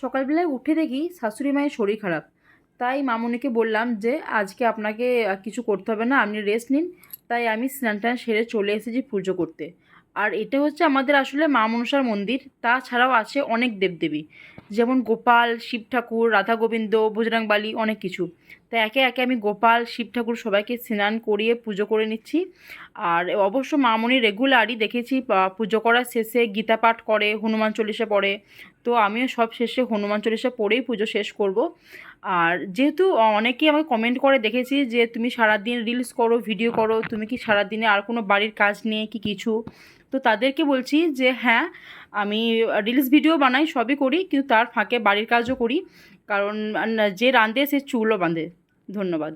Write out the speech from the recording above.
সকালবেলায় উঠে দেখি শাশুড়ি মায়ের শরীর খারাপ। তাই মামুনিকে বললাম যে, আজকে আপনাকে কিছু করতে হবে না, আপনি রেস্ট নিন। তাই আমি স্নান টান সেরে চলে এসেছি পুজো করতে। আর এটা হচ্ছে আমাদের আসলে মা মনসার মন্দির, তাছাড়াও আছে অনেক দেবদেবী। যেমন গোপাল, শিব ঠাকুর, রাধা গোবিন্দ বজরাংবালি অনেক কিছু। তো একে একে আমি গোপাল, শিব ঠাকুর সবাইকে স্নান করিয়ে পুজো করে নিচ্ছি। আর অবশ্য মামনি রেগুলারই দেখেছি পুজো করার শেষে গীতা পাঠ করে, হনুমান চল্লিশা পড়ে। তো আমিও সব শেষে হনুমান চল্লিশা পড়েই পুজো শেষ করব। আর যেহেতু অনেকেই আমাকে কমেন্ট করে দেখেছি যে, তুমি সারাদিন রিলস করো ভিডিও করো, তুমি কি সারাদিনে আর কোনো বাড়ির কাজ নিয়ে কি কিছু? তো তাদেরকে বলছি যে হ্যাঁ আমি রিলস ভিডিও বানাই, সবই করি, কিন্তু তার ফাঁকে বাড়ির কাজও করি। কারণ যে রাঁধে, সে চুলও বাঁধে। ধন্যবাদ।